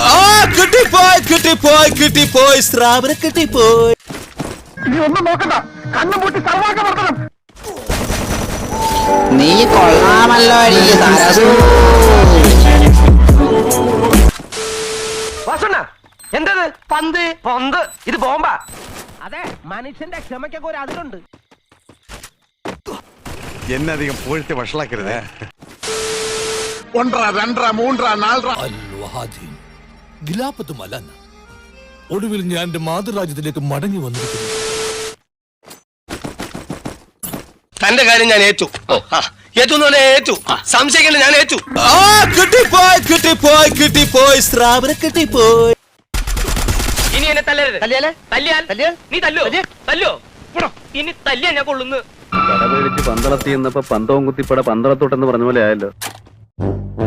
ആ കിട്ടിപ്പോയി കിട്ടിപ്പോയി കിട്ടിപ്പോയി. സ്ഥാപനം കിട്ടിപ്പോയി. നീ കൊള്ളാമല്ലോ അടി സരസു വാസുണ്ണ എന്തത്? പന്ത്. പന്ത്? ഇത് ബോംബ? അതെ മനുഷ്യന്റെ ക്ഷമയ്ക്കൊക്കെ ഒരു അതിലുണ്ട് എന്നധികം പോയിട്ട് പൂഴ്ത്തി വഷളാക്കരുത്. അൽവഹാദീൻ ഗിലാപത്ത് മലൻ ഒടുവിൽ ഞാൻ എന്റെ മാതൃരാജ്യത്തിലേക്ക് മടങ്ങി വന്നിരിക്കുന്നു. തന്റെ കാര്യം ഞാൻ ഏറ്റു. ഏറ്റു എന്ന് പറഞ്ഞാൽ ഏറ്റു. സംശയിക്കേണ്ട ഞാൻ ഏറ്റു. ആ കിട്ടിപ്പോയി കിട്ടിപ്പോയി കിട്ടിപ്പോയി സ്ഥാപനം കിട്ടിപ്പോയി. ഇനി എന്നെ തല്ലരുത്. തല്ലിയാലേ? തല്ലിയാൽ? നീ തല്ലോ. തല്ലോ. ഇനി തല്ലിയാ ഞാൻ കൊള്ളുന്നു പന്തളത്തി എന്നപ്പോ പന്തവും കുത്തിപ്പട പന്തളത്തോട്ടെന്ന് പറഞ്ഞ പോലെ ആയല്ലോ. Música